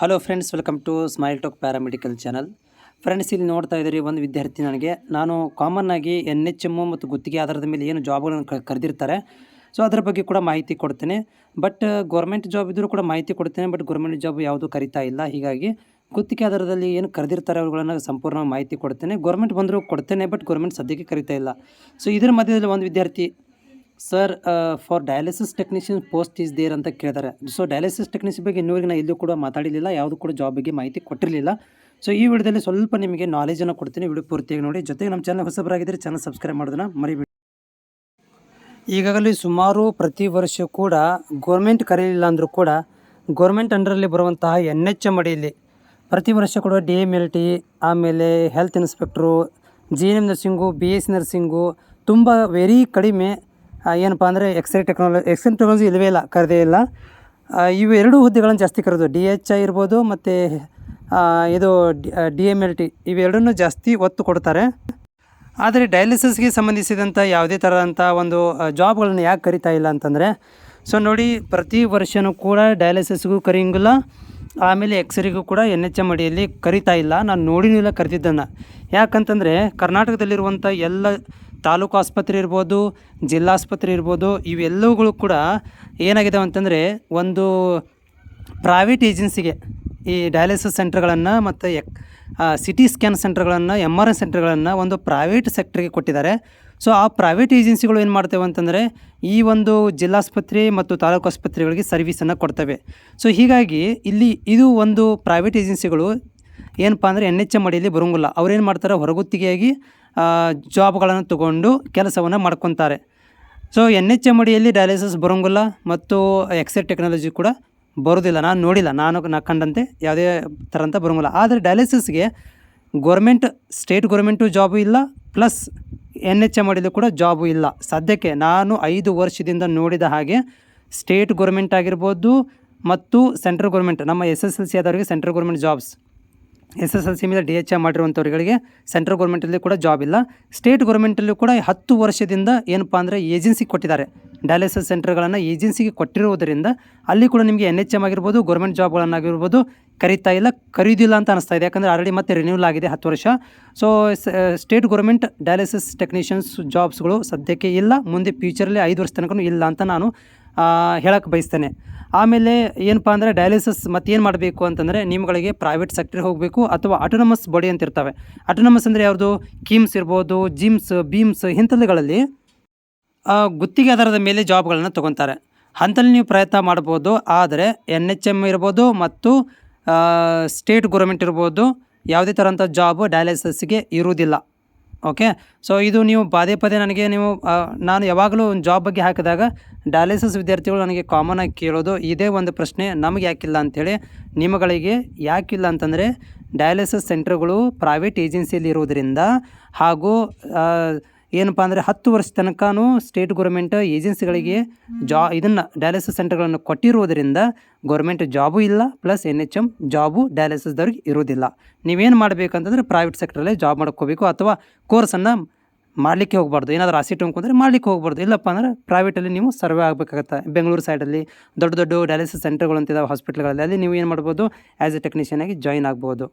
Hello friends welcome to smile talk paramedical channel friends ಇಲ್ಲಿ ನೋಡ್ತಾ ಇದ್ದೀರಿ ಒಂದು ವಿದ್ಯಾರ್ಥಿ ನನಗೆ. ನಾನು ಕಾಮನ್ ಆಗಿ ಎನ್ ಎಚ್ ಎಮ್ಮು ಮತ್ತು ಗುತ್ತಿಗೆ ಆಧಾರದ ಮೇಲೆ ಏನು ಜಾಬ್ಗಳನ್ನು ಕರೆದಿರ್ತಾರೆ. ಸೊ ಅದರ ಬಗ್ಗೆ ಕೂಡ ಮಾಹಿತಿ ಕೊಡ್ತೇನೆ. ಬಟ್ ಗೌರ್ಮೆಂಟ್ ಜಾಬ್ ಇದ್ದರೂ ಕೂಡ ಮಾಹಿತಿ ಕೊಡ್ತೇನೆ. ಬಟ್ ಗೌರ್ಮೆಂಟ್ ಜಾಬ್ ಯಾವುದೂ ಕರಿತಾ ಇಲ್ಲ. ಹೀಗಾಗಿ ಗುತ್ತಿಗೆ ಆಧಾರದಲ್ಲಿ ಏನು ಕರೆದಿರ್ತಾರೆ ಅವುಗಳನ್ನು ಸಂಪೂರ್ಣ ಮಾಹಿತಿ ಕೊಡ್ತೇನೆ. ಗೌರ್ಮೆಂಟ್ ಬಂದರೂ ಕೊಡ್ತೇನೆ ಬಟ್ ಗೌರ್ಮೆಂಟ್ ಸದ್ಯಕ್ಕೆ ಕರಿತಾ ಇಲ್ಲ. ಸೊ ಇದರ ಮಧ್ಯದಲ್ಲಿ ಒಂದು ವಿದ್ಯಾರ್ಥಿ sir for dialysis technician post is there ಅಂತ ಕೇಳಿದ್ದಾರೆ ಸೊ ಡಯಾಲಿಸಿಸ್ ಟೆಕ್ನಿಷಿಯನ್ ಬಗ್ಗೆ ಇನ್ನೂವರೆಗೆ ನಾನು ಎಲ್ಲೂ ಕೂಡ ಮಾತಾಡಿರಲಿಲ್ಲ, ಯಾವುದು ಕೂಡ ಜಾಬ್ ಬಗ್ಗೆ ಮಾಹಿತಿ ಕೊಟ್ಟಿರಲಿಲ್ಲ. ಸೊ ಈ ವಿಡಿಯೋದಲ್ಲಿ ಸ್ವಲ್ಪ ನಿಮಗೆ ನಾಲೆಜನ್ನು ಕೊಡ್ತೀನಿ, ವಿಡಿಯೋ ಪೂರ್ತಿಯಾಗಿ ನೋಡಿ. ಜೊತೆಗೆ ನಮ್ಮ ಚಾನಲ್ ಹೊಸಬರಾಗಿದ್ದರೆ ಚಾನಲ್ ಸಬ್ಸ್ಕ್ರೈಬ್ ಮಾಡೋದನ್ನ ಮರಿಬಿಡಿ. ಈಗಾಗಲೇ ಸುಮಾರು ಪ್ರತಿ ವರ್ಷ ಕೂಡ ಗೌರ್ಮೆಂಟ್ ಕರೀಲಿಲ್ಲ ಅಂದರೂ ಕೂಡ ಗೌರ್ಮೆಂಟ್ ಅಂಡರಲ್ಲಿ ಬರುವಂತಹ ಎನ್ ಎಚ್ ಎಂ ಅಡಿಯಲ್ಲಿ ಪ್ರತಿ ವರ್ಷ ಕೂಡ ಡಿ ಎಂ ಎಲ್ ಟಿ ಆಮೇಲೆ health inspector G N M nursing B S nursing ತುಂಬ ವೆರಿ ಕಡಿಮೆ ಏನಪ್ಪ ಅಂದರೆ ಎಕ್ಸ್ರೇ ಟೆಕ್ನಾಲಜಿ ಎಕ್ಸ್ರೇ ಟೆಕ್ನಾಲಜಿ ಇಲ್ಲವೇ ಇಲ್ಲ, ಕರೆದೇ ಇಲ್ಲ. ಇವು ಎರಡು ಹುದ್ದೆಗಳನ್ನು ಜಾಸ್ತಿ ಕರೆದು ಡಿ ಎಚ್ ಐ ಇರ್ಬೋದು ಮತ್ತು ಇದು ಡಿ ಎಂ ಎಲ್ ಟಿ ಇವೆರಡನ್ನೂ ಜಾಸ್ತಿ ಒತ್ತು ಕೊಡ್ತಾರೆ. ಆದರೆ ಡಯಾಲಿಸಿಸ್ಗೆ ಸಂಬಂಧಿಸಿದಂಥ ಯಾವುದೇ ಥರದಂಥ ಒಂದು ಜಾಬ್ಗಳನ್ನು ಯಾಕೆ ಕರಿತಾ ಇಲ್ಲ ಅಂತಂದರೆ, ಸೊ ನೋಡಿ, ಪ್ರತಿ ವರ್ಷವೂ ಕೂಡ ಡಯಾಲಿಸಿಸ್ಗೂ ಕರೆಯಂಗಿಲ್ಲ. ಆಮೇಲೆ ಎಕ್ಸ್ರೇಗೂ ಕೂಡ ಎನ್ ಎಚ್ ಎಂ ಅಡಿಯಲ್ಲಿ ಕರಿತಾ ಇಲ್ಲ. ನಾನು ನೋಡಿನೂ ಇಲ್ಲ ಕರೆದಿದ್ದನ್ನು. ಯಾಕಂತಂದರೆ ಕರ್ನಾಟಕದಲ್ಲಿರುವಂಥ ಎಲ್ಲ ತಾಲೂಕು ಆಸ್ಪತ್ರೆ ಇರ್ಬೋದು, ಜಿಲ್ಲಾಸ್ಪತ್ರೆ ಇರ್ಬೋದು, ಇವೆಲ್ಲವುಗಳು ಕೂಡ ಏನಾಗಿದೆ ಅಂತಂದರೆ ಒಂದು ಪ್ರೈವೇಟ್ ಏಜೆನ್ಸಿಗೆ ಈ ಡಯಾಲಿಸಿಸ್ ಸೆಂಟ್ರ್ಗಳನ್ನು ಮತ್ತು ಎಕ್ ಸಿ ಟಿ ಸ್ಕ್ಯಾನ್ ಸೆಂಟ್ರ್ಗಳನ್ನು ಎಂ ಆರ್ ಐ ಸೆಂಟ್ರ್ಗಳನ್ನು ಒಂದು ಪ್ರೈವೇಟ್ ಸೆಕ್ಟ್ರಿಗೆ ಕೊಟ್ಟಿದ್ದಾರೆ. ಸೊ ಆ ಪ್ರೈವೇಟ್ ಏಜೆನ್ಸಿಗಳು ಏನು ಮಾಡ್ತೇವೆ ಅಂತಂದರೆ ಈ ಒಂದು ಜಿಲ್ಲಾಸ್ಪತ್ರೆ ಮತ್ತು ತಾಲೂಕು ಆಸ್ಪತ್ರೆಗಳಿಗೆ ಸರ್ವಿಸನ್ನು ಕೊಡ್ತವೆ. ಸೊ ಹೀಗಾಗಿ ಇಲ್ಲಿ ಇದು ಒಂದು ಪ್ರೈವೇಟ್ ಏಜೆನ್ಸಿಗಳು ಏನಪ್ಪ ಅಂದರೆ ಎನ್ ಎಚ್ ಎಂ ಅಡಿಯಲ್ಲಿ ಬರೋಂಗಿಲ್ಲ. ಅವ್ರೇನು ಮಾಡ್ತಾರೆ, ಹೊರಗುತ್ತಿಗೆಯಾಗಿ ಜಾಬ್ಗಳನ್ನು ತಗೊಂಡು ಕೆಲಸವನ್ನು ಮಾಡ್ಕೊತಾರೆ. ಸೊ ಎನ್ ಎಚ್ ಎಂ ಅಡಿಯಲ್ಲಿ ಡಯಾಲಿಸಿಸ್ ಬರೋಂಗಿಲ್ಲ ಮತ್ತು ಎಕ್ಸ್ರೇ ಟೆಕ್ನಾಲಜಿ ಕೂಡ ಬರೋದಿಲ್ಲ. ನಾನು ನೋಡಿಲ್ಲ. ನಾನು ನಾ ಕಂಡಂತೆ ಯಾವುದೇ ಥರಂತ ಬರೋಂಗಿಲ್ಲ. ಆದರೆ ಡಯಾಲಿಸಿಸ್ಗೆ ಗೌರ್ಮೆಂಟ್ ಸ್ಟೇಟ್ ಗೌರ್ಮೆಂಟು ಜಾಬು ಇಲ್ಲ ಪ್ಲಸ್ ಎನ್ ಎಚ್ ಎಂ ಅಡಿಯಲ್ಲಿ ಕೂಡ ಜಾಬು ಇಲ್ಲ. ಸದ್ಯಕ್ಕೆ ನಾನು ಐದು ವರ್ಷದಿಂದ ನೋಡಿದ ಹಾಗೆ ಸ್ಟೇಟ್ ಗೌರ್ಮೆಂಟ್ ಆಗಿರ್ಬೋದು ಮತ್ತು ಸೆಂಟ್ರಲ್ ಗೌರ್ಮೆಂಟ್ ನಮ್ಮ S S L C ಆದವರಿಗೆ central government jobs S S L C ಮೇಲೆ ಡಿ ಎಚ್ ಎಂ ಮಾಡಿರುವಂಥವ್ರುಗಳಿಗೆ ಸೆಂಟ್ರಲ್ ಗೌರ್ಮೆಂಟಲ್ಲಿ ಕೂಡ ಜಾಬ್ ಇಲ್ಲ. ಸ್ಟೇಟ್ ಗೌರ್ಮೆಂಟಲ್ಲೂ ಕೂಡ ಹತ್ತು ವರ್ಷದಿಂದ ಏನಪ್ಪ ಅಂದರೆ ಏಜೆನ್ಸಿಗೆ ಕೊಟ್ಟಿದ್ದಾರೆ. ಡಯಾಲಿಸಿಸ್ ಸೆಂಟರ್ಗಳನ್ನು ಏಜೆನ್ಸಿಗೆ ಕೊಟ್ಟಿರುವುದರಿಂದ ಅಲ್ಲಿ ಕೂಡ ನಿಮಗೆ ಎನ್ ಎಚ್ ಎಂ ಆಗಿರ್ಬೋದು, ಗೌರ್ಮೆಂಟ್ ಜಾಬ್ಗಳನ್ನಾಗಿರ್ಬೋದು ಕರೀತಾ ಇಲ್ಲ, ಕರೀದಿಲ್ಲ ಅಂತ ಅನಿಸ್ತಾ ಇದೆ. ಯಾಕಂದರೆ ಆಲ್ರೆಡಿ ಮತ್ತೆ ರಿನ್ಯೂಲ್ ಆಗಿದೆ ಹತ್ತು ವರ್ಷ. So state government dialysis technicians ಜಾಬ್ಸ್ಗಳು ಸದ್ಯಕ್ಕೆ ಇಲ್ಲ. ಮುಂದೆ ಫ್ಯೂಚರಲ್ಲಿ ಐದು ವರ್ಷ ತನಕ ಇಲ್ಲ ಅಂತ ನಾನು ಹೇಳಕ್ಕೆ ಬಯಸ್ತೇನೆ. ಆಮೇಲೆ ಏನಪ್ಪ ಅಂದರೆ ಡಯಾಲಿಸಿಸ್ ಮತ್ತೇನು ಮಾಡಬೇಕು ಅಂತಂದರೆ ನಿಮ್ಗಳಿಗೆ ಪ್ರೈವೇಟ್ ಸೆಕ್ಟ್ರಿಗೆ ಹೋಗಬೇಕು ಅಥವಾ ಆಟೋನಮಸ್ ಬಾಡಿ ಅಂತ ಇರ್ತವೆ. ಆಟೋನಮಸ್ ಅಂದರೆ ಯಾವುದು? ಕಿಮ್ಸ್ ಇರ್ಬೋದು ಜಿಮ್ಸ್ ಬೀಮ್ಸ್ ಇಂಥದ್ದುಗಳಲ್ಲಿ ಗುತ್ತಿಗೆ ಆಧಾರದ ಮೇಲೆ ಜಾಬ್ಗಳನ್ನು ತೊಗೊತಾರೆ. ಅಂತಲ್ಲಿ ನೀವು ಪ್ರಯತ್ನ ಮಾಡ್ಬೋದು, ಆದರೆ ಎನ್ ಎಚ್ ಎಂ ಇರ್ಬೋದು ಮತ್ತು ಸ್ಟೇಟ್ ಗೌರ್ಮೆಂಟ್ ಇರ್ಬೋದು, ಯಾವುದೇ ಥರಂಥ ಜಾಬು ಡಯಾಲಿಸಿಸ್ಗೆ ಇರುವುದಿಲ್ಲ. ಓಕೆ ಸೊ ಇದು ನೀವು ಪದೇ ಪದೇ ನನಗೆ ನೀವು ನಾನು ಯಾವಾಗಲೂ ಒಂದು ಜಾಬ್ ಬಗ್ಗೆ ಹಾಕಿದಾಗ ಡಯಾಲಿಸಿಸ್ ವಿದ್ಯಾರ್ಥಿಗಳು ನನಗೆ ಕಾಮನ್ ಆಗಿ ಕೇಳೋದು ಇದೇ ಒಂದು ಪ್ರಶ್ನೆ ನಮಗೆ ಯಾಕಿಲ್ಲ ಅಂಥೇಳಿ ನಿಮಗಳಿಗೆ ಯಾಕಿಲ್ಲ ಅಂತಂದರೆ ಡಯಾಲಿಸಿಸ್ ಸೆಂಟರ್ಗಳು ಪ್ರೈವೇಟ್ ಏಜೆನ್ಸಿಯಲ್ಲಿ ಇರುವುದರಿಂದ ಹಾಗೂ ಏನಪ್ಪ ಅಂದರೆ ಹತ್ತು ವರ್ಷ ತನಕನೂ ಸ್ಟೇಟ್ ಗೌರ್ಮೆಂಟ್ ಏಜೆನ್ಸಿಗಳಿಗೆ ಜಾ ಇದನ್ನು ಡಯಾಲಿಸಿಸ್ ಸೆಂಟರ್ಗಳನ್ನು ಕೊಟ್ಟಿರುವುದರಿಂದ ಗೌರ್ಮೆಂಟ್ ಜಾಬು ಇಲ್ಲ plus N H M job ಡಯಾಲಿಸಿಸ್ದವ್ರಿಗೆ ಇರೋದಿಲ್ಲ. ನೀವೇನು ಮಾಡಬೇಕಂತಂದ್ರೆ ಪ್ರೈವೇಟ್ ಸೆಕ್ಟ್ರಲ್ಲೇ ಜಾಬ್ ಮಾಡ್ಕೋಬೇಕು ಅಥವಾ ಕೋರ್ಸನ್ನು ಮಾಡಲಿಕ್ಕೆ ಹೋಗಬಾರ್ದು. ಏನಾದರೂ ಆಸಿಟ್ ಅಂದ್ಕೊಂಡ್ರೆ ಮಾಡಲಿಕ್ಕೆ ಹೋಗಬಾರ್ದು. ಇಲ್ಲಪ್ಪ ಅಂದ್ರೆ ಪ್ರೈವೇಟಲ್ಲಿ ನೀವು ಸರ್ವೆ ಆಗಬೇಕಾಗತ್ತೆ. ಬೆಂಗಳೂರು ಸೈಡಲ್ಲಿ ದೊಡ್ಡ ದೊಡ್ಡ ಡಯಾಲಿಸಿಸ್ ಸೆಂಟರ್ಗಳು ಅಂತಿದ್ದಾವೆ ಹಾಸ್ಪಿಟ್ಲ್ಗಳಲ್ಲಿ ಅಲ್ಲಿ ನೀವು ಏನು ಮಾಡ್ಬೋದು ಆ್ಯಸ್ ಎ ಟೆಕ್ನಿಷಿಯನ್ ಆಗಿ ಜಾಯಿನ್ ಆಗ್ಬೋದು.